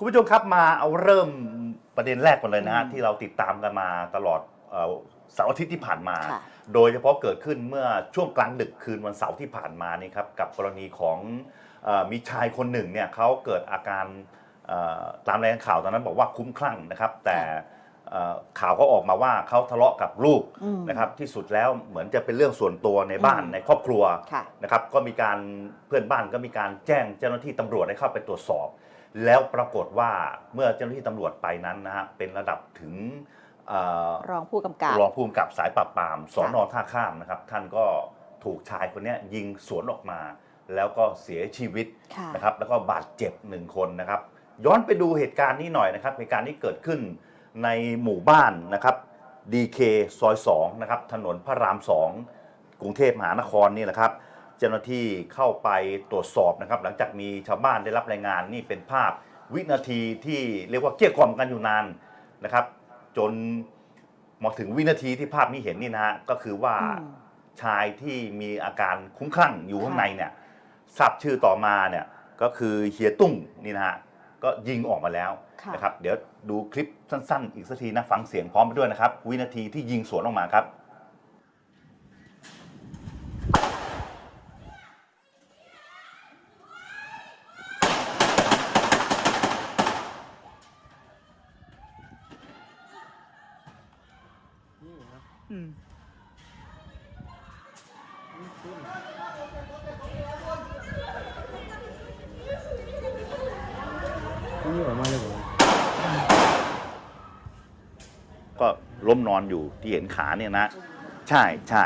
คุณผู้ชมครับมาเอาเริ่มประเด็นแรกก่อนเลยนะฮะอืมที่เราติดตามกันมาตลอดเอ่อเสาร์อาทิตย์ที่ผ่านมา ค่ะ โดยเฉพาะเกิดขึ้นเมื่อช่วงกลางดึกคืนวันเสาร์ที่ผ่านมานี่ครับกับกรณีของเออมีชายคนหนึ่งเนี่ยเขาเกิดอาการเอ่อตามรายงานข่าวตอนนั้นบอกว่าคุ้มคลั่งนะครับ แต่เอ่อข่าวก็ออกมาว่าเขาทะเลาะกับลูกอืม นะครับที่สุดแล้วเหมือนจะเป็นเรื่องส่วนตัวในบ้านอืม ในครอบครัว ค่ะ นะครับก็มีการเพื่อนบ้านก็มีการแจ้งเจ้าหน้าที่ตำรวจให้เข้าไปตรวจสอบ แล้วปรากฏว่าเมื่อเจ้าหน้าที่ตำรวจไปนั้นนะฮะเป็นระดับถึงเอ่อรองผู้กำกับ รองผู้กำกับสายปราบปรามสอนอท่าข้ามนะครับ ท่านก็ถูกชายคนเนี้ยยิงสวนออกมา แล้วก็เสียชีวิตค่ะ นะครับ แล้วก็บาดเจ็บหนึ่งคนนะครับ ย้อนไปดูเหตุการณ์นี้หน่อยนะครับเหตุการณ์นี้เกิดขึ้นในหมู่บ้านนะครับ DK ซอย2นะครับถนนพระราม 2 กรุงเทพมหานครนี่แหละครับ เจ้าหน้าที่เข้าไปตรวจสอบนะครับ หลังจากมีชาวบ้านได้รับรายงานนี่เป็นภาพวินาทีที่เรียกว่าเกลี้ยกล่อมกันอยู่นานนะครับ จนมาถึงวินาทีที่ภาพนี้เห็นนี่นะฮะก็คือว่าอืมชายที่มีอาการคุ้มคลั่งอยู่ข้างค่ะในเนี่ยทราบชื่อต่อมาเนี่ยก็คือเฮียตุ้งนี่นะฮะก็ยิงออกมาแล้วค่ะนะครับ เดี๋ยวดูคลิปสั้นๆ อีกสักทีนะฟังเสียงพร้อมไปด้วยนะครับ วินาทีที่ยิงสวนออกมาครับ อืม นี่ออกมาเลยเหรอ ก็ ล้มนอนอยู่ที่เห็นขาเนี่ยนะ ใช่ใช่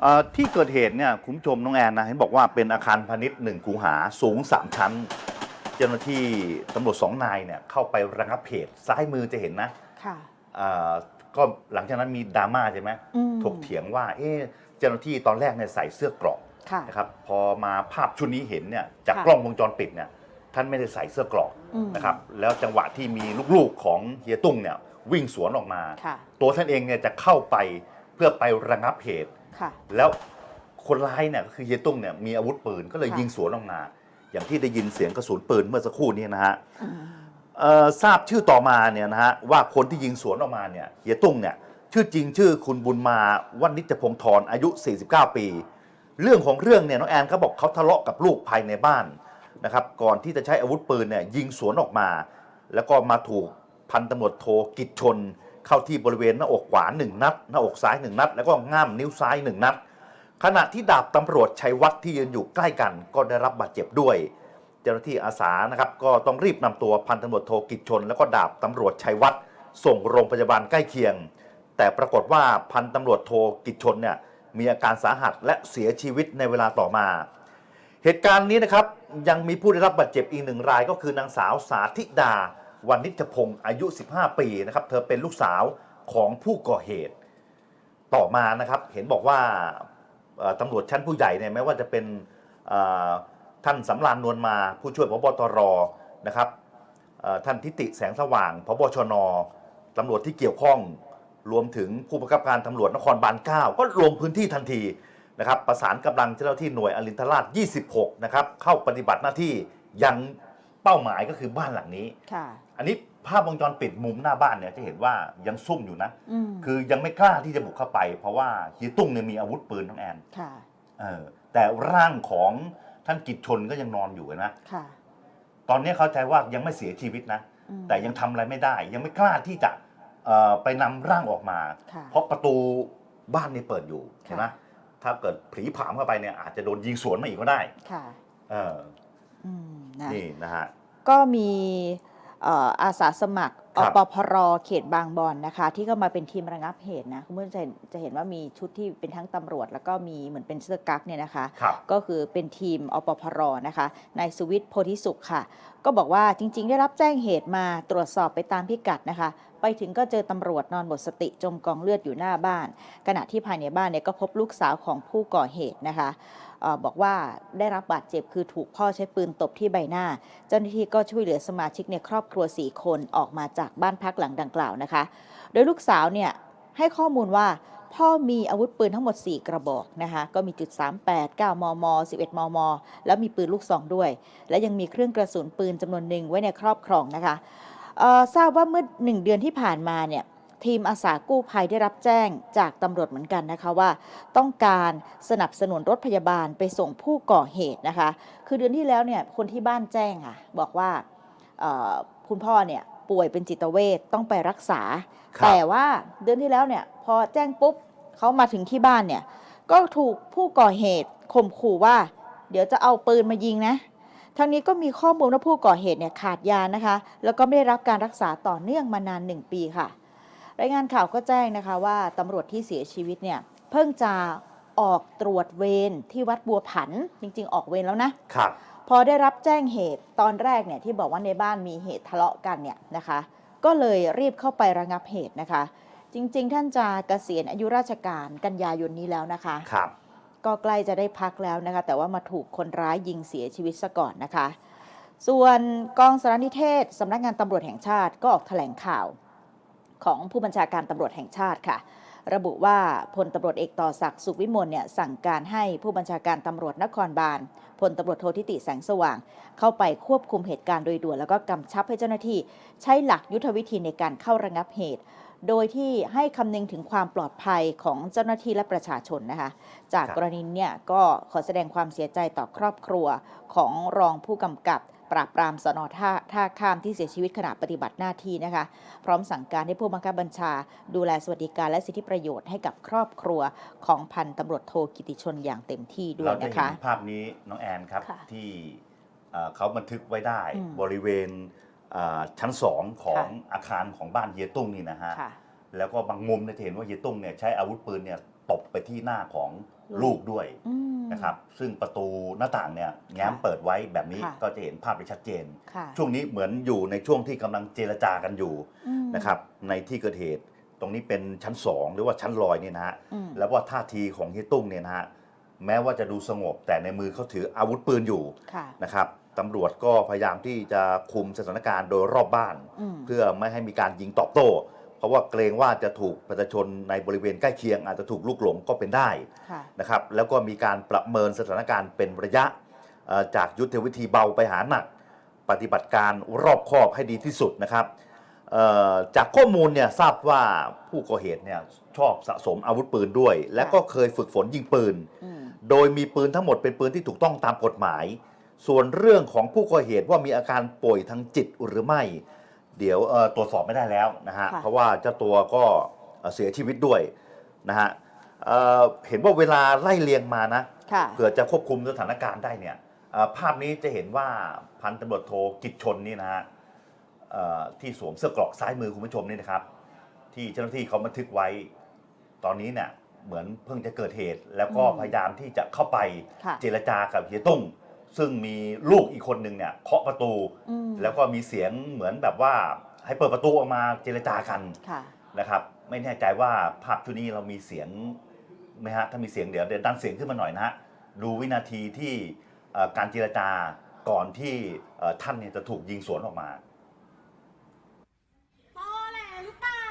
เอ่อที่เกิดเหตุเนี่ยคุณผู้ชมน้องแอนนะเห็นบอกว่าเป็นอาคารพาณิชย์หนึ่งคูหาสูง3ชั้น เจ้าหน้าที่ตำรวจสองนายเนี่ยเข้าไประงับเหตุซ้ายมือจะเห็นนะค่ะ เอ่อก็หลังจากนั้นมีดราม่าใช่ไหมอืม ถกเถียงว่าเอ๊ะเจ้าหน้าที่ตอนแรกเนี่ยใส่เสื้อเกราะ ค่ะ นะครับพอมาภาพชุดนี้เห็นเนี่ยจากค่ะ กล้องวงจรปิดเนี่ยท่านไม่ได้ใส่เสื้อเกราะอืม นะครับแล้วจังหวะที่มีลูกๆของเฮียตุ้งเนี่ย วิ่งสวนออกมา ค่ะ ตัวท่านเองเนี่ยจะเข้าไปเพื่อไประงับเหตุ ค่ะ แล้วคนร้ายเนี่ยก็คือเฮียตุ้งเนี่ยมีอาวุธปืนก็เลยค่ะ ยิงสวนออกมา อย่างที่ได้ยินเสียงกระสุนปืนเมื่อสักครู่นี้นะฮะอืมเอ่อทราบชื่อต่อมาเนี่ยนะฮะว่าคนที่ยิงสวนออกมาเนี่ยเฮียตุ้งเนี่ยชื่อจริงชื่อคุณบุญมาวันนิจพงศ์ธรอายุ 49 ปี เรื่องของเรื่องเนี่ยน้องแอนเขาบอกเขาทะเลาะกับลูกภายในบ้านนะครับก่อนที่จะใช้อาวุธปืนเนี่ยยิงสวนออกมา แล้วก็มาถูก พันตำรวจโทกิจชน เข้าที่บริเวณหน้าอกขวาหนึ่งนัด หน้าอกซ้ายหนึ่งนัด แล้วก็ง่ามนิ้วซ้ายหนึ่งนัด ขณะที่ดาบตำรวจชัยวัฒน์ที่ยืนอยู่ใกล้กันก็ได้รับบาดเจ็บด้วย เจ้าหน้าที่อาสานะครับก็ต้องรีบนำตัวพันตำรวจโทกิจชน แล้วก็ดาบตำรวจชัยวัฒน์ส่งโรงพยาบาลใกล้เคียง แต่ปรากฏว่าพันตำรวจโทกิจชนเนี่ยมีอาการสาหัสและเสียชีวิตในเวลาต่อมา เหตุการณ์นี้นะครับยังมีผู้ได้รับบาดเจ็บอีกหนึ่งรายก็คือนางสาวสาธิดา วันนิจพงศ์อายุ 15 ปีนะครับเธอเป็นลูกสาวของผู้ก่อเหตุ ต่อมานะครับเห็นบอกว่าตำรวจชั้นผู้ใหญ่เนี่ยแม้ว่าจะเป็นท่านสำรานนวลมาผู้ช่วยพบตรนะครับท่านทิติแสงสว่างพบชนตำรวจที่เกี่ยวข้องรวมถึงผู้บังคับการตำรวจนครบาล 9 ก็ลงพื้นที่ทันทีนะครับประสานกำลังเจ้าหน้าที่หน่วยอรินทราช 26 นะครับเข้าปฏิบัติหน้าที่ยัง เป้าหมายก็คือบ้านหลังนี้ ค่ะ อันนี้ภาพวงจรปิดมุมหน้าบ้านเนี่ยจะเห็นว่ายังซุ่มอยู่นะ อืมคือยังไม่กล้าที่จะบุกเข้าไป เพราะว่าเฮียตุ้งเนี่ยมีอาวุธปืนทั้งแอนค่ะ เออแต่ร่างของท่านกิจชนก็ยังนอนอยู่นะ ค่ะตอนนี้เข้าใจว่ายังไม่เสียชีวิตนะ อืมแต่ยังทำอะไรไม่ได้ ยังไม่กล้าที่จะเอ่อไปนำร่างออกมา ค่ะ เพราะประตูบ้านนี่เปิดอยู่ค่ะเห็นไหมถ้าเกิดผีผามเข้าไปเนี่ยอาจจะโดนยิงสวนมาอีกก็ได้ ค่ะ เอออืม นะนี่นะฮะ ก็มีเอ่ออาสาสมัครครัอบปพรเขตบางบอนนะคะ ที่ก็มาเป็นทีมระงับเหตุนะคุณผู้ชมจะเห็นจะเห็นว่ามีชุดที่เป็นทั้งตำรวจ แล้วก็มีเหมือนเป็นเสื้อกั๊กเนี่ยนะคะครับก็คือเป็นทีมอปพรนะคะนายสุวิทย์โพธิสุขค่ะ ก็บอกว่าจริง ๆ ได้รับแจ้งเหตุมาตรวจสอบไปตามพิกัดนะคะ ไปถึงก็เจอตำรวจนอนหมดสติจมกองเลือดอยู่หน้าบ้าน ขณะที่ภายในบ้านเนี่ยก็พบลูกสาวของผู้ก่อเหตุนะคะเออ บอกว่าได้รับบาดเจ็บคือถูกพ่อใช้ปืนตบที่ใบหน้า เจ้าหน้าที่ก็ช่วยเหลือสมาชิกในครอบครัว 4 คนออกมาจากบ้านพักหลังดังกล่าวนะคะ โดยลูกสาวเนี่ยให้ข้อมูลว่าพ่อมีอาวุธปืนทั้งหมด 4 กระบอกนะคะก็มีจุด 38 9 มม 11 มม แล้วมีปืนลูกซองด้วย และยังมีเครื่องกระสุนปืนจำนวนหนึ่งไว้ในครอบครองนะคะทราบว่าเมื่อ 1 เดือนที่ผ่านมาเนี่ย ทีมอาสากู้ภัยได้รับแจ้งจากตำรวจเหมือนกันนะคะว่า ต้องการสนับสนุนรถพยาบาลไปส่งผู้ก่อเหตุนะคะ คือเดือนที่แล้วเนี่ยคนที่บ้านแจ้งค่ะบอกว่าเอ่อคุณพ่อเนี่ยป่วยเป็นจิตเวทต้องไปรักษาครับแต่ว่าเดือนที่แล้วเนี่ยพอแจ้งปุ๊บเขามาถึงที่บ้านเนี่ยก็ถูกผู้ก่อเหตุข่มขู่ว่า เดี๋ยวจะเอาปืนมายิงนะทั้งนี้ก็มีข้อมูลว่าผู้ก่อเหตุเนี่ยขาดยานะคะ แล้วก็ไม่ได้รับการรักษาต่อเนื่องมานานหนึ่งปีค่ะ รายงานข่าวก็แจ้งนะคะว่าตำรวจที่เสียชีวิตเนี่ยเพิ่งจะออกตรวจเวรที่วัดบัวผันจริง ๆ ออกเวรแล้วนะครับพอได้รับแจ้งเหตุตอนแรกเนี่ยที่บอกว่าในบ้านมีเหตุทะเลาะกันเนี่ยนะคะ ก็เลยรีบเข้าไประงับเหตุนะคะ จริง ๆ ท่านจะเกษียณอายุราชการกันยายนนี้แล้วนะคะครับก็ใกล้จะได้พักแล้วนะคะ แต่ว่ามาถูกคนร้ายยิงเสียชีวิตซะก่อนนะคะ ส่วนกองสารนิเทศสำนักงานตำรวจแห่งชาติก็ออกแถลงข่าว ของผู้บัญชาการตำรวจแห่งชาติค่ะ ระบุว่าพลตำรวจเอกต่อศักดิ์สุขวิมลเนี่ยสั่งการให้ผู้บัญชาการตำรวจนครบาลพลตำรวจโททิติแสงสว่าง เข้าไปควบคุมเหตุการณ์โดยด่วนแล้วก็กำชับให้เจ้าหน้าที่ ใช้หลักยุทธวิธีในการเข้าระงับเหตุ โดยที่ให้คำนึงถึงความปลอดภัยของเจ้าหน้าที่และประชาชนนะคะ จากกรณีเนี่ยก็ขอแสดงความเสียใจต่อครอบครัวของรองผู้กำกับ ปราบปรามสนท่าท่าข้ามที่เสียชีวิตขณะปฏิบัติหน้าที่นะคะ พร้อมสั่งการให้ผู้บังคับบัญชา ดูแลสวัสดิการและสิทธิประโยชน์ให้กับครอบครัวของพันตำรวจโทกิติชนอย่างเต็มที่ด้วเรายจะนะเห็คะนภาพนี้น้องแอนครับค่ะที่เอ่อเขาบันทึกไว้ได้อืมบริเวณเอ่อชั้นสองของค่ะอาคารของบ้านเฮียตุ้งนี่นะฮะ ค่ะ แล้วก็บางมุมเนี่ยจะเห็นว่าเฮียตุ้งเนี่ยใช้อาวุธปืนเนี่ย ตบไปที่หน้าของลูลูกกด้วยอืม นะครับ ซึ่งประตูหน้าต่างเนี่ยแง้มค่ะเปิดไว้แบบนี้ค่ะ ก็จะเห็นภาพได้ชัดเจน ค่ะช่วงนี้เหมือนอยู่ในช่วงที่กำลังเจรจากันอยู่อืมนะครับ ในที่เกิดเหตุตรงนี้เป็นชั้นสองหรือว่าชั้นลอยเนี่ยนะฮะ อืม แล้วว่าท่าทีของเฮียตุ้งเนี่ยนะฮะแม้ว่าจะดูสงบแต่ในมือเขาถืออาวุธปืนอยู่ค่ะนะครับตำรวจก็พยายามที่จะคุมสถานการณ์โดยรอบบ้าน อืม เพื่อไม่ให้มีการยิงตอบโต้ เพราะว่าเกรงว่าจะถูกประชาชนในบริเวณใกล้เคียง อาจจะถูกลุกหลงก็เป็นได้ค่ะนะครับแล้วก็มีการประเมินสถานการณ์เป็นระยะเอ่อจากยุทธวิธีเบาไปหาหนัก ปฏิบัติการรอบคอบให้ดีที่สุดนะครับเอ่อจากข้อมูลเนี่ยทราบว่าผู้ก่อเหตุเนี่ยชอบสะสมอาวุธปืนด้วย และก็เคยฝึกฝนยิงปืนอืมโดยมีปืนทั้งหมดเป็นปืนที่ถูกต้องตามกฎหมาย ส่วนเรื่องของผู้ก่อเหตุว่ามีอาการป่วยทางจิตหรือไม่ เดี๋ยวเอ่อตรวจสอบไม่ได้แล้วนะฮะค่ะ เพราะว่าเจ้าตัวก็เอ่อเสียชีวิตด้วยนะฮะเอ่อเห็นว่าเวลาไล่เลียงมานะ ค่ะ เผื่อจะควบคุมสถานการณ์ได้เนี่ยเอ่อภาพนี้จะเห็นว่าพันตำรวจโทกิจชนนี่นะฮะเอ่อที่สวมเสื้อเกราะซ้ายมือคุณผู้ชมนี่นะครับ ที่เจ้าหน้าที่เขาบันทึกไว้ ตอนนี้เนี่ยเหมือนเพิ่งจะเกิดเหตุ แล้วก็อืม พยายามที่จะเข้าไปค่ะ เจรจากับเฮียตุ้ง ซึ่งมีลูกอีกคนหนึ่งเนี่ยเคาะประตู อืมแล้วก็มีเสียงเหมือนแบบว่าให้เปิดประตูออกมาเจรจากันค่ะ นะครับ ไม่แน่ใจว่าภาพชุดนี้เรามีเสียงไหมฮะถ้ามีเสียงเดี๋ยวเดี๋ยวดันเสียงขึ้นมาหน่อยนะฮะดูวินาทีที่เอ่อการเจรจาก่อนที่เอ่อท่านเนี่ยจะถูกยิงสวนออกมา ตอแหลหรือเปล่า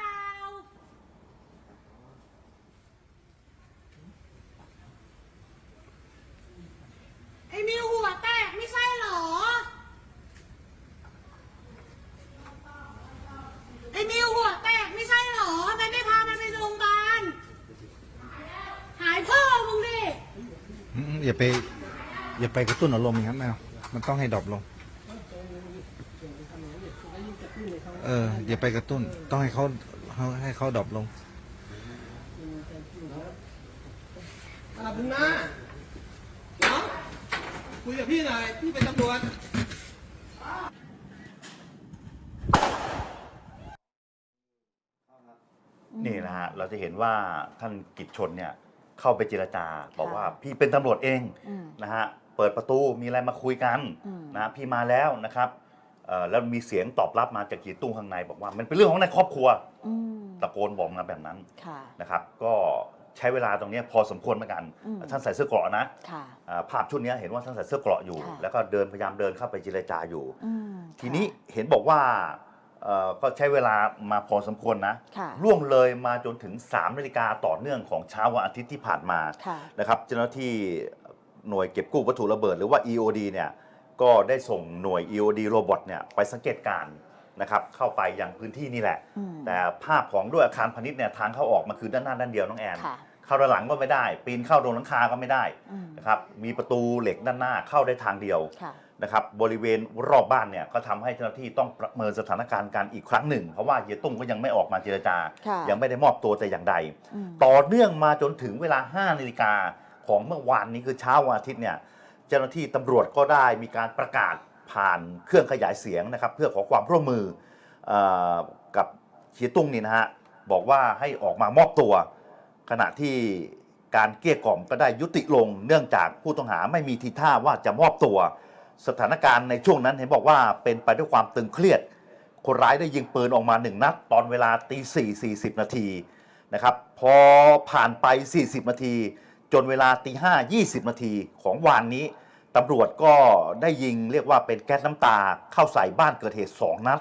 ไอ้มิวหัวแตกไม่ใช่เหรอ ไอ้มิวหัวแตกไม่ใช่เหรอทำไมไม่พามันไปโรงพยาบาล หายพ่อมึงดิ อืมอย่าไป อย่าไปกระตุ้นอารมณ์อย่างนั้นนะมันต้องให้ดรอปลง เออ อย่าไปกระตุ้น ต้องให้เขาเขาให้เขาดรอปลงอาบุญนาน้องคุยกับพี่หน่อย พี่เป็นตำรวจนี่นะฮะเราจะเห็นว่าท่านกิจชนเนี่ย เข้าไปเจรจา บอกว่าพี่เป็นตำรวจเองอืม นะฮะเปิดประตูมีอะไรมาคุยกันอืม นะพี่มาแล้วนะครับเอ่อแล้วมีเสียงตอบรับมาจากกีตุ้งข้างในบอกว่า มันเป็นเรื่องของในครอบครัวอืมตะโกนบอกมาแบบนั้นค่ะ นะครับก็ใช้เวลาตรงเนี้ยพอสมควรเหมือนกันอืม ท่านใส่เสื้อเกราะนะค่ะ อ่าภาพชุดเนี้ยเห็นว่าท่านใส่เสื้อเกราะอยู่ ค่ะ แล้วก็เดินพยายามเดินเข้าไปเจรจาอยู่ อืมทีนี้เห็นบอกว่า เอ่อก็ใช้เวลามาพอสมควรนะ ค่ะล่วงเลยมาจนถึง3นาฬิกาต่อเนื่องของเช้าวันอาทิตย์ที่ผ่านมา ค่ะ นะครับเจ้าหน้าที่หน่วยเก็บกู้วัตถุระเบิด หรือว่า EOD เนี่ยก็ได้ส่งหน่วย EOD โรบอทเนี่ยไปสังเกตการณ์นะครับเข้าไปยังพื้นที่นี่แหละ อืมแต่ภาพของด้วยอาคารพาณิชย์เนี่ยทางเข้าออกมันคือด้านหน้าด้านเดียวน้องแอน ค่ะเข้าด้านหลังก็ไม่ได้ ปีนเข้าโดนหลังคาก็ไม่ได้อืมนะครับมีประตูเหล็กด้านหน้าเข้าได้ทางเดียว ค่ะ นะครับบริเวณรอบบ้านเนี่ยก็ทำให้เจ้าหน้าที่ต้องประเมินสถานการณ์การอีกครั้งหนึ่ง เพราะว่าเฮียตุ้มก็ยังไม่ออกมาเจรจา ค่ะยังไม่ได้มอบตัวแต่อย่างใด อืม ต่อเนื่องมาจนถึงเวลา 5นาฬิกาของเมื่อวานนี้คือเช้าวันอาทิตย์เนี่ยเจ้าหน้าที่ตำรวจก็ได้มีการประกาศผ่านเครื่องขยายเสียงนะครับ เพื่อขอความร่วมมือเออกับเฮียตุ้งนี่นะฮะบอกว่าให้ออกมามอบตัว ขณะที่การเกลี้ยกล่อมก็ได้ยุติลง เนื่องจากผู้ต้องหาไม่มีทีท่าว่าจะมอบตัว สถานการณ์ในช่วงนั้นเห็นบอกว่าเป็นไปด้วยความตึงเครียด คนร้ายได้ยิงปืนออกมาหนึ่งนัดตอนเวลาตีสี่สี่สิบนาทีนะครับพอผ่านไป 40 นาที จนเวลาตีห้ายี่สิบนาทีของวานนี้ตำรวจก็ได้ยิงเรียกว่าเป็นแก๊สน้ำตาเข้าใส่บ้านเกิดเหตุ 2 นัด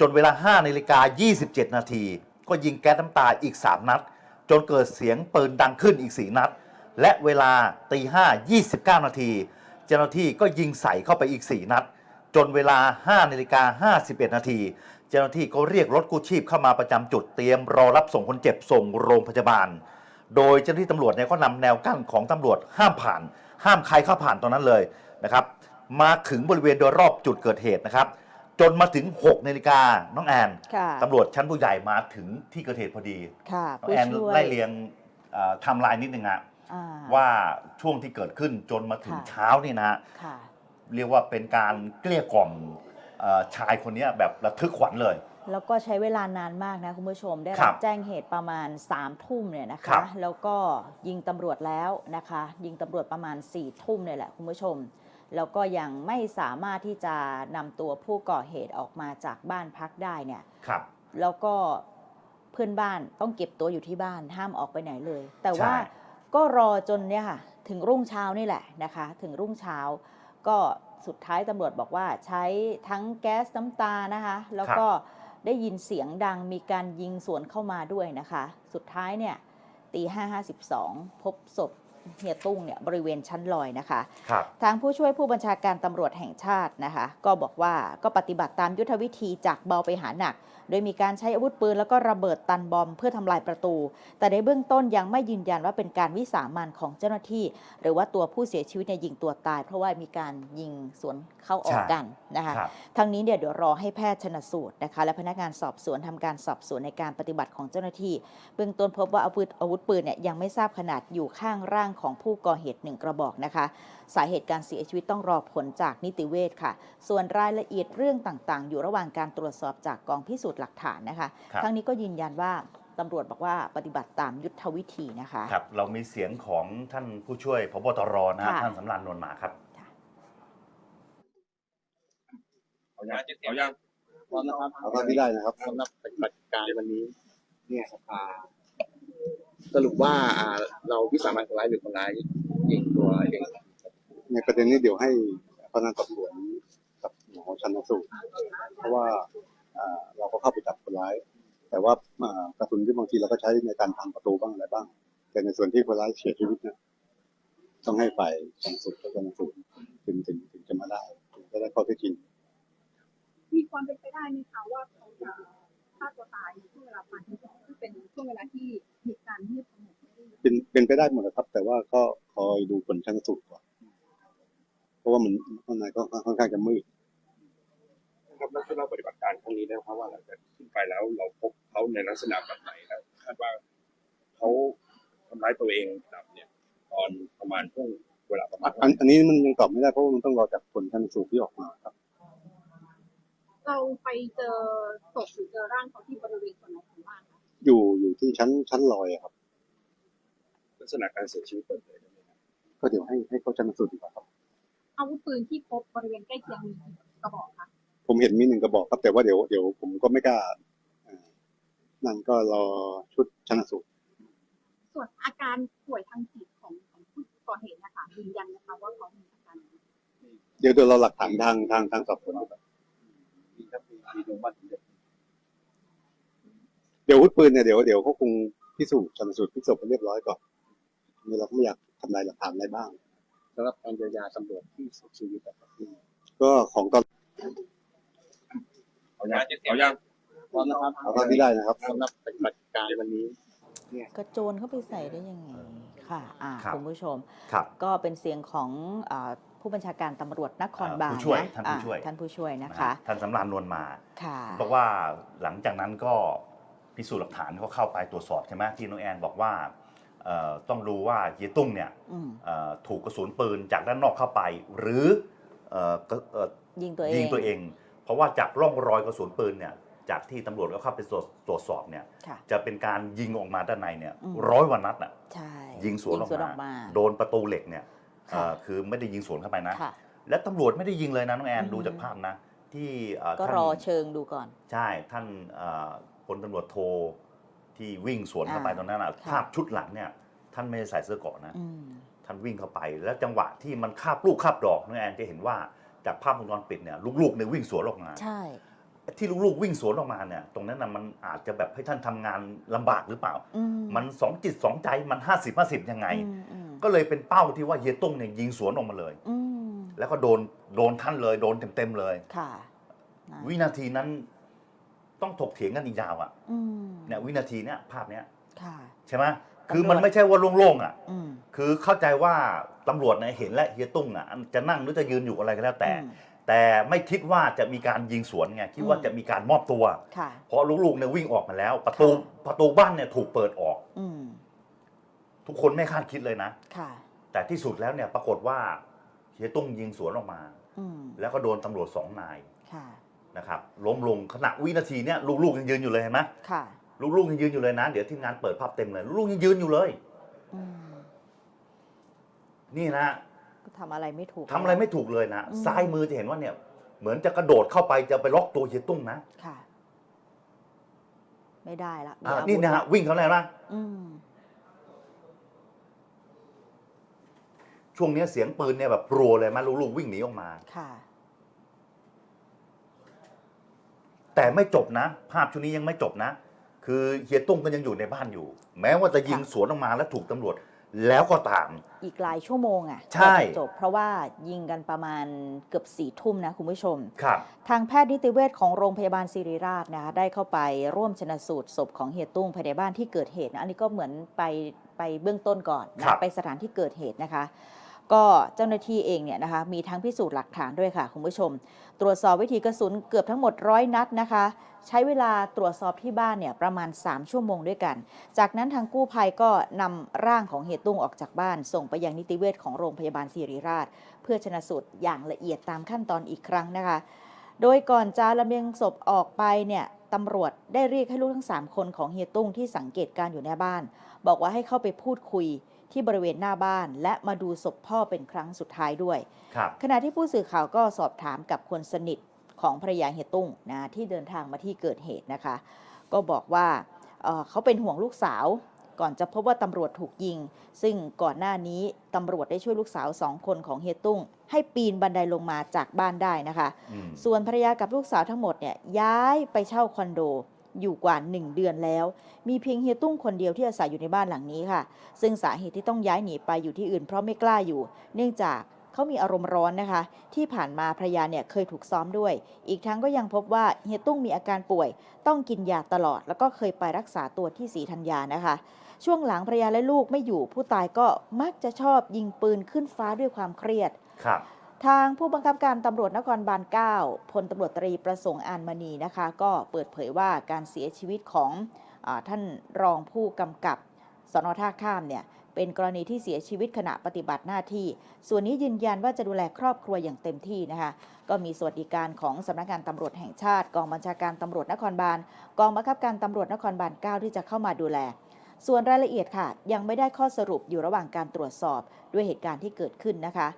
จนเวลา5นาฬิกา 27 นาที ก็ยิงแก๊สน้ำตาอีก 3 นัด จนเกิดเสียงปืนดังขึ้นอีก 4 นัด และเวลาตีห้า29 นาที เจ้าหน้าที่ก็ยิงใส่เข้าไปอีก 4 นัด จนเวลา 5นาฬิกา51 นาที เจ้าหน้าที่ก็เรียกรถกู้ชีพเข้ามาประจำจุดเตรียมรอรับส่งคนเจ็บส่งโรงพยาบาล โดยเจ้าหน้าที่ตำรวจเนี่ยก็นำแนวกั้นของตำรวจห้ามผ่าน ห้ามใครเข้าผ่านตรงนั้นเลยนะครับ มาถึงบริเวณโดยรอบจุดเกิดเหตุนะครับ จนมาถึง6นาฬิกาน้องแอนค่ะตำรวจชั้นผู้ใหญ่มาถึงที่เกิดเหตุพอดีค่ะน้องผู้แอนช่วย ไล่เรียงเอ่อไทำลายนิดนึงอะอ่า ว่าช่วงที่เกิดขึ้นจนมาถึงค่ะเช้านี่นะฮะค่ะเรียกว่าเป็นการเกลี้ยกล่อมเอ่อชายคนเนี้ยแบบระทึกขวัญเลย แล้วก็ใช้เวลานานมากนะคุณผู้ชมได้ครัรับบแจ้งเหตุประมาณ3ามทุ่มเนี่ยนะครัคะบแล้วก็ยิงตำรวจแล้วนะคะ ยิงตำรวจประมาณ4ี่ทุ่มเนี่ยแหละคุณผู้ชม แล้วก็ยังไม่สามารถที่จะนำตัวผู้ก่อเหตุออกมาจากบ้านพักได้เนี่ยครับแล้วก็เพื่อนบ้านต้องเก็บตัวอยู่ที่บ้านห้ามออกไปไหนเลย แต่ว่าใช่ ก็รอจนเนี่ยค่ะถึงรุ่งเช้านี่แหละนะคะถึงรุ่งเช้า ก็สุดท้ายตำรวจบอกว่าใช้ทั้งแก๊สน้ำตานะคะ แล้วก็ได้ยินเสียงดังมีการยิงสวนเข้ามาด้วยนะคะ สุดท้ายเนี่ยตีห้าห้าสิบสองพบศพ เฮียตุ้งเนี่ยบริเวณชั้นลอยนะคะ ครับ ทางผู้ช่วยผู้บัญชาการตำรวจแห่งชาตินะคะ ก็บอกว่าก็ปฏิบัติตามยุทธวิธีจากเบาไปหาหนัก โดยมีการใช้อาวุธปืนแล้วก็ระเบิดตันบอมเพื่อทำลายประตู แต่ในเบื้องต้นยังไม่ยืนยันว่าเป็นการวิสามันของเจ้าหน้าที่ หรือว่าตัวผู้เสียชีวิตเนี่ยยิงตัวตาย เพราะว่ามีการยิงสวนเข้าออกใช่กันนะคะ ครับ ทั้งนี้เนี่ยเดี๋ยวรอให้แพทย์ชนสูตรนะคะ และพนักงานสอบสวนทำการสอบสวนในการปฏิบัติของเจ้าหน้าที่ เบื้องต้นพบว่าอาวุธอาวุธปืนเนี่ยยังไม่ทราบขนาดอยู่ข้างร่างของผู้ก่อเหตุหนึ่งกระบอกนะคะ สาเหตุการเสียชีวิตต้องรอผลจากนิติเวชค่ะ ส่วนรายละเอียดเรื่องต่างๆ อยู่ระหว่างการตรวจสอบจากกองพิสูจน์หลักฐานนะคะครับ ทั้งนี้ก็ยืนยันว่าตำรวจบอกว่าปฏิบัติตามยุทธวิธีนะคะ ครับ เรามีเสียงของท่านผู้ช่วยพบตรนะฮะค่ะ ท่านสำรานนวลหมาครับ เอายังเอายังพร้อมนะครับเอาเท่าที่ได้นะครับสำหรับปฏิบัติการวันนี้เนี่ยครับอ่า สรุปว่าอ่าเราวิสามันคนร้ายหรือคนร้ายยิงตัวเองในประเด็นนี้เดี๋ยวให้พนักงานสอบสวนกับหมอชันสูตรเพราะว่าอ่าเราก็เข้าไปจับคนร้าย แต่ว่าอ่ากระสุนที่บางทีเราก็ใช้ในการพังประตูบ้างอะไรบ้าง แต่ในส่วนที่คนร้ายเสียชีวิตเนี่ยต้องให้ฝ่ายชันสูตรกับชันสูตรถึงถึงถึงจะมาได้ถึงจะได้ข้อเท็จจริงมีความเป็นไปได้ไหมคะว่าเขาจะ ฆ่าตัวตายในช่วงเวลาประมาณที่ซึ่งเป็นช่วงเวลาที่เหตุการณ์เงียบสงบไม่ได้เป็นเป็นไปได้หมดนะครับ แต่ว่าก็คอยดูผลชันสูตรก่อนเพราะว่ามันข้างในก็ค่อนข้างจะมืดครับแล้วที่เราปฏิบัติการครั้งนี้นะครับว่าหลังจากขึ้นไปแล้วเราพบเขาในลักษณะแบบไหนแล้วคาดว่าเขาทำร้ายตัวเองดับเนี่ยตอนประมาณช่วงเวลาประมาณอันอันนี้มันยังตอบไม่ได้เพราะว่ามันต้องรอจากผลชันสูตรที่ออกมาครับ เราไปเจอศพหรือเจอร่างเขาที่บริเวณส่วนไหนของบ้านคะอยู่อยู่ที่ชั้นชั้นลอยอะครับ ลักษณะการเสียชีวิตเปิดเผยได้ไหมครับก็เดี๋ยวให้ให้เขาชันสูตรดีกว่าครับ อาวุธปืนที่พบบริเวณใกล้เคียงมีกี่กระบอกคะผมเห็นมีหนึ่งกระบอกครับแต่ว่าเดี๋ยวเดี๋ยวผมก็ไม่กล้าเอ่อนั่นก็รอชุดชันสูตร ส่วนอาการป่วยทางจิตของของผู้ก่อเหตุนะคะยืนยันนะคะว่าเขามีอาการ เดี๋ยวเดี๋ยวเราหลักฐานทางทางทางสอบสวนดีกว่า มครับมีมีโรงพยาบาลสมเด็จเดี๋ยวอาวุธปืนเนี่ยเดี๋ยวเดี๋ยวเขาคงพิสูจน์ชันสูตรพิสูจน์ไปเรียบร้อยก่อนนี่เราก็ไม่อยากทำลายหลักฐานอะไรบ้างสำหรับการเยียวยาตำรวจที่เสียชีวิตแบบนี้ก็ของตอนเอายังเอายังพร้อมนะครับเอาเท่าที่ได้นะครับสำหรับปฏิบัติการวันนี้กระโจนเข้าไปใส่ได้ยังไง ค่ะ อ่าครับคุณผู้ชมครับก็เป็นเสียงของอา ผู้บัญชาการตำรวจนครบาลผู้ช่วยะท่านผู้อ่ช่วยท่านผู้ช่วยนะนะคะฮะท่านสำรานนวลมาค่ะบอกว่าหลังจากนั้นก็พิสูจน์หลักฐานเขาเข้าไปตรวจสอบใช่ไหมที่น้องแอนบอกว่าเอ่อต้องรู้ว่าเฮียตุ้งเนี่ยอืมเอ่อถูกกระสุนปืนจากด้านนอกเข้าไป หรือเอ่อกระเอ่อยิงตัวเองยิงตัวเอง เพราะว่าจากร่องรอยกระสุนปืนเนี่ยจากที่ตำรวจก็เข้าไปตรวจตรวจสอบเนี่ยค่ะจะเป็นการยิงออกมาด้านในเนี่ยอืมร้อยวันนัดอะใช่ยิงสวนออกออกมามา โดนประตูเหล็กเนี่ยค่ะเอ่อคือไม่ได้ยิงสวนเข้าไปนะ ค่ะ และตำรวจไม่ได้ยิงเลยนะน้องแอนอืม ดูจากภาพนะ ที่เอ่อก็ท่านรอเชิงดูก่อน ใช่ท่านเอ่อพลตำรวจโทที่วิ่งสวนเข้าไปอ่าตรงนั้นอะค่ะ ภาพชุดหลังเนี่ยท่านไม่ได้ใส่เสื้อเกราะนะ อืม ท่านวิ่งเข้าไป แล้วจังหวะที่มันคาบลูกคาบดอกน้องแอนจะเห็นว่าจากภาพวงจรปิดเนี่ยลูกๆเนี่ยวิ่งสวนออกมา ใช่ ที่ลูกๆวิ่งสวนออกมาเนี่ยตรงนั้นนะมันอาจจะแบบให้ท่านทำงานลำบากหรือเปล่า อืมันสองจิตสองใจมันห้าสิบห้าสิบยังไง อืมอืม ก็เลยเป็นเป้าที่ว่าเฮียตุ้งเนี่ยยิงสวนออกมาเลย อืมแล้วก็โดนโดนท่านเลย โดนเต็มๆเลย ค่ะนะวินาทีนั้นต้องถกเถียงกันอีกยาวอะอืมเนี่ยวินาทีเนี้ยภาพเนี้ยค่ะ ใช่ไหมตำรวจคือมันไม่ใช่ว่าโล่งๆอะ อืมคือเข้าใจว่าตำรวจเนี่ยเห็นและเฮียตุ้งอะจะนั่งหรือจะยืนอยู่อะไรก็แล้วแต่ อืม แต่ไม่คิดว่าจะมีการยิงสวนไงคิดว่าอืม จะมีการมอบตัว ค่ะ เพราะลูกๆเนี่ยวิ่งออกมาแล้ว ประตูค่ะ ประตูบ้านเนี่ยถูกเปิดออก อืม ทุกคนไม่คาดคิดเลยนะ ค่ะ แต่ที่สุดแล้วเนี่ยปรากฏว่าเฮียตุ้งยิงสวนออกมา อืมแล้วก็โดนตำรวจสองนายค่ะ นะครับล้มลงขณะวินาทีเนี่ยลูกๆยังยืนอยู่เลยเห็นไหมค่ะลูกๆยังยืนอยู่เลยนะ เดี๋ยวทีมงานเปิดภาพเต็มเลยลูกๆยังยืนอยู่เลย อืมนี่นะก็ทำอะไรไม่ถูก ทำอะไรไม่ถูกเลยนะอืม ซ้ายมือจะเห็นว่าเนี่ยเหมือนจะกระโดดเข้าไปจะไปล็อกตัวเฮียตุ้งนะค่ะ ไม่ได้ละมีอ่าอาวุธนี่นะฮะลวิ่งเขาเลยนะ อืม ช่วงเนี้ยเสียงปืนเนี่ยแบบรัวเลยมาลูกๆวิ่งหนีออกมา ค่ะ แต่ไม่จบนะ ภาพชุดนี้ยังไม่จบนะ คือเฮียตุ้งก็ยังอยู่ในบ้านอยู่ แม้ว่าจะยิงค่ะสวนออกมาแล้วถูกตำรวจ แล้วก็ตาม อีกหลายชั่วโมงอะใช่ กว่าจะจบ เพราะว่ายิงกันประมาณเกือบสี่ทุ่มนะคุณผู้ชม ครับ ทางแพทย์นิติเวชของโรงพยาบาลศิริราชนะคะได้เข้าไปร่วมชนะสูตรศพของเฮียตุ้งภายในบ้านที่เกิดเหตุนะอันนี้ก็เหมือนไปไปเบื้องต้นก่อนครันะบไปสถานที่เกิดเหตุนะคะ ก็เจ้าหน้าที่เองเนี่ยนะคะมีทั้งพิสูจน์หลักฐานด้วยค่ะคุณผู้ชม ตรวจสอบวิถีกระสุนเกือบทั้งหมดร้อยนัดนะคะ ใช้เวลาตรวจสอบที่บ้านเนี่ยประมาณ 3 ชั่วโมงด้วยกัน จากนั้นทางกู้ภัยก็นำร่างของเฮียตุ้งออกจากบ้าน ส่งไปยังนิติเวชของโรงพยาบาลศิริราช เพื่อชนะสูตรอย่างละเอียดตามขั้นตอนอีกครั้งนะคะ โดยก่อนจะลำเลียงศพออกไปเนี่ยตำรวจได้เรียกให้ลูกทั้ง 3 คนของเฮียตุ้งที่สังเกตการอยู่ในบ้าน บอกว่าให้เข้าไปพูดคุย ที่บริเวณหน้าบ้าน และมาดูศพพ่อเป็นครั้งสุดท้ายด้วย ครับขณะที่ผู้สื่อข่าวก็สอบถามกับคนสนิทของภรรยาเฮียตุ้งนะที่เดินทางมาที่เกิดเหตุนะคะ ก็บอกว่าเอ่อเขาเป็นห่วงลูกสาว ก่อนจะพบว่าตำรวจถูกยิง ซึ่งก่อนหน้านี้ตำรวจได้ช่วยลูกสาวสองคนของเฮียตุ้ง ให้ปีนบันไดลงมาจากบ้านได้นะคะ อืมส่วนภรรยากับลูกสาวทั้งหมดเนี่ยย้ายไปเช่าคอนโด อยู่กว่า 1 เดือนแล้ว มีเพียงเฮียตุ้งคนเดียวที่อาศัยอยู่ในบ้านหลังนี้ค่ะ ซึ่งสาเหตุที่ต้องย้ายหนีไปอยู่ที่อื่นเพราะไม่กล้าอยู่ เนื่องจากเขามีอารมณ์ร้อนนะคะ ที่ผ่านมาภรรยาเนี่ยเคยถูกซ้อมด้วย อีกทั้งก็ยังพบว่าเฮียตุ้งมีอาการป่วย ต้องกินยาตลอด แล้วก็เคยไปรักษาตัวที่ศรีธัญญานะคะ ช่วงหลังภรรยาและลูกไม่อยู่ ผู้ตายก็มักจะชอบยิงปืนขึ้นฟ้าด้วยความเครียดครับ ทางผู้บังคับการตำรวจนครบาล 9 พลตำรวจตรีประสงค์อานมณีนะคะ ก็เปิดเผยว่าการเสียชีวิตของอท่านรองผู้กำกับสนท่าข้ามเนี่ยเป็นกรณีที่เสียชีวิตขณะปฏิบัติหน้าที่ ส่วนนี้ยืนยันว่าจะดูแลครอบครัวอย่างเต็มที่นะคะ ก็มีสวัสดิการของสำนักงานตำรวจแห่งชาติ กองบัญชาการตำรวจนครบาล กองบังคับการตำรวจนครบาล 9 ที่จะเข้ามาดูแล ส่วนรายละเอียดค่ะ ยังไม่ได้ข้อสรุปอยู่ระหว่างการตรวจสอบด้วยเหตุการณ์ที่เกิดขึ้นนะคะ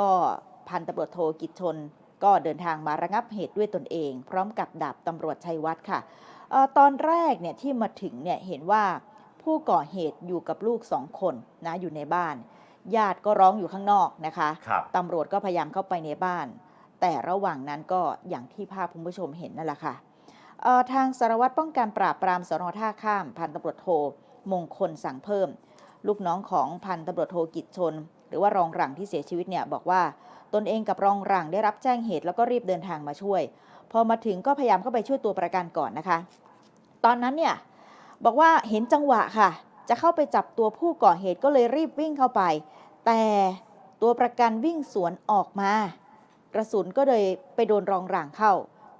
ก็ พันตำรวจโทกิจชน ก็เดินทางมาระงับเหตุด้วยตนเอง พร้อมกับดาบตำรวจชัยวัฒน์ค่ะเออตอนแรกเนี่ยที่มาถึงเนี่ยเห็นว่าผู้ก่อเหตุอยู่กับลูกสองคนนะอยู่ในบ้าน ญาติก็ร้องอยู่ข้างนอกนะคะครับตำรวจก็พยายามเข้าไปในบ้าน แต่ระหว่างนั้นก็อย่างที่ภาพคุณผู้ชมเห็นนั่นแหละค่ะเอ่อทางสารวัตรป้องกันปราบปรามสนท่าข้ามพันตำรวจโทมงคลสั่งเพิ่ม ลูกน้องของพันตำรวจโทกิจชน หรือว่ารองหลังที่เสียชีวิตเนี่ยบอกว่า ตนเองกับรองหลังได้รับแจ้งเหตุแล้วก็รีบเดินทางมาช่วย พอมาถึงก็พยายามเข้าไปช่วยตัวประกันก่อนนะคะ ตอนนั้นเนี่ยบอกว่าเห็นจังหวะค่ะ จะเข้าไปจับตัวผู้ก่อเหตุก็เลยรีบวิ่งเข้าไป แต่ตัวประกันวิ่งสวนออกมา กระสุนก็เลยไปโดนรองหลังเข้า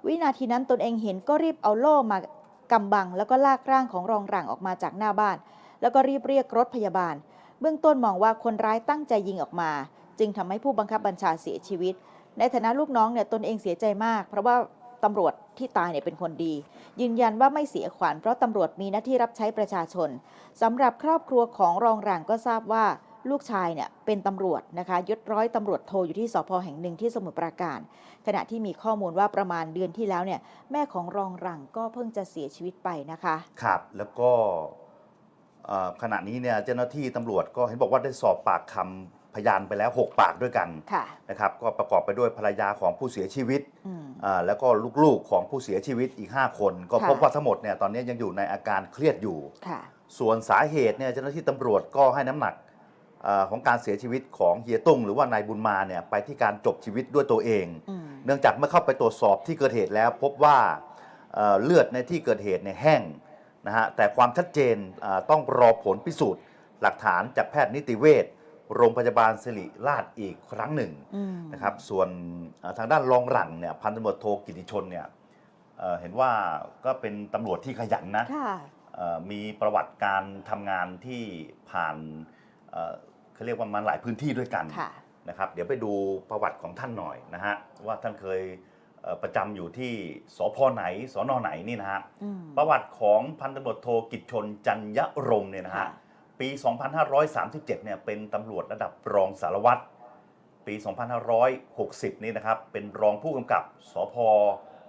วินาทีนั้นตนเองเห็นก็รีบเอาโล่มากำบัง แล้วก็ลากร่างของรองหลังออกมาจากหน้าบ้าน แล้วก็รีบเรียกรถพยาบาล เบื้องต้นมองว่าคนร้ายตั้งใจยิงออกมา จึงทำให้ผู้บังคับบัญชาเสียชีวิต ในฐานะลูกน้องเนี่ยตนเองเสียใจมาก เพราะว่าตำรวจที่ตายเนี่ยเป็นคนดี ยืนยันว่าไม่เสียขวัญเพราะตำรวจมีหน้าที่รับใช้ประชาชนสำหรับครอบครัวของรองหลังก็ทราบว่าลูกชายเนี่ยเป็นตำรวจนะคะยศร้อยตำรวจโทอยู่ที่สพแห่งหนึ่งที่สมุทรปราการ ขณะที่มีข้อมูลว่าประมาณเดือนที่แล้วเนี่ยแม่ของรองหลังก็เพิ่งจะเสียชีวิตไปนะคะครับแล้วก็ขณะนี้เนี่ยเจ้าหน้าที่ตำรวจก็เห็นบอกว่าได้สอบปากคำ พยานไปแล้ว 6 ปากด้วยกันค่ะนะครับก็ประกอบไปด้วยภรรยาของผู้เสียชีวิตอืม อ่าแล้วก็ลูกๆของผู้เสียชีวิตอีก 5 คน ก็ค่ะพบว่าทั้งหมดเนี่ยตอนนี้ยังอยู่ในอาการเครียดอยู่ ค่ะ ส่วนสาเหตุเนี่ยเจ้าหน้าที่ตำรวจก็ให้น้ำหนักเออของการเสียชีวิตของเฮียตุ้งหรือว่านายบุญมาเนี่ยไปที่การจบชีวิตด้วยตัวเอง อืม เนื่องจากเมื่อเข้าไปตรวจสอบที่เกิดเหตุแล้ว พบว่าเอ่อเลือดในที่เกิดเหตุเนี่ยแห้งนะฮะแต่ความชัดเจนเอ่อต้องรอผลพิสูจน์หลักฐานจากแพทย์นิติเวช โรงพยาบาลสิริราชอีกครั้งหนึ่งอืมนะครับส่วนเอ่อทางด้านรองหลังเนี่ยพันตำรวจโทกิติชนเนี่ยเอ่อเห็นว่าก็เป็นตำรวจที่ขยันนะค่ะเอ่อมีประวัติการทำงานที่ผ่านเอ่อเขาเรียกว่ามันหลายพื้นที่ด้วยกันค่ะนะครับเดี๋ยวไปดูประวัติของท่านหน่อยนะฮะว่าท่านเคยเอ่อประจำอยู่ที่สพไหนสนไหนนี่นะฮะอืมประวัติของพันตำรวจโทกิจชนจันยะรมเนี่ยนะฮะค่ะ ปี 2537 เนี่ยเป็นตำรวจระดับรองสารวัตร ปี 2560 นี่นะครับ เป็นรองผู้กำกับสพ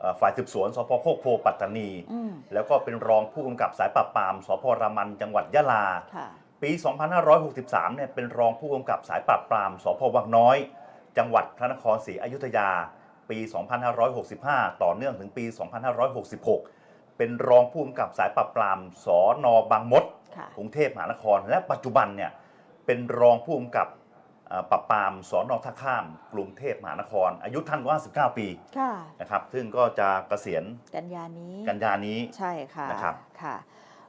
เอ่อฝ่ายสืบสวนสพโคกโพปัตตานีอืมแล้วก็เป็นรองผู้กำกับสายปราบปรามสพรามันจังหวัดยะลาค่ะปี 2563 เนี่ยเป็นรองผู้กำกับสายปราบปรามสพวังน้อย จังหวัดพระนครศรีอยุธยา ปี 2565 ต่อเนื่องถึงปี 2566 เป็นรองผู้กำกับสายปราบปรามสนบางมดค่ะ กรุงเทพมหานคร และปัจจุบันเนี่ยเป็นรองผู้กำกับเอ่อปราบปรามสอนอท่าข้าม กรุงเทพมหานคร อายุท่านว่า19ปีค่ะนะครับ ซึ่งก็จะเกษียณกันยานี้กันยานี้ใช่ค่ะนะครับค่ะ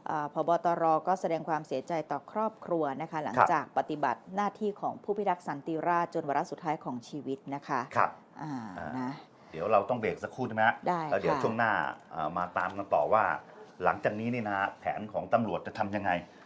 อ่าพบตรก็แสดงความเสียใจต่อครอบครัวนะคะ หลังครับจากปฏิบัติหน้าที่ของผู้พิทักษ์สันติราษฎร์จนวาระสุดท้ายของชีวิตนะคะครับอ่าอ่านนะเดี๋ยวเราต้องเบรกสักครู่ใช่ไหมฮะได้แล้วเดี๋ยวค่ะช่วงหน้าเอ่อมาตามกันต่อว่า หลังจากนี้นี่นะแผนของตำรวจจะทำยังไง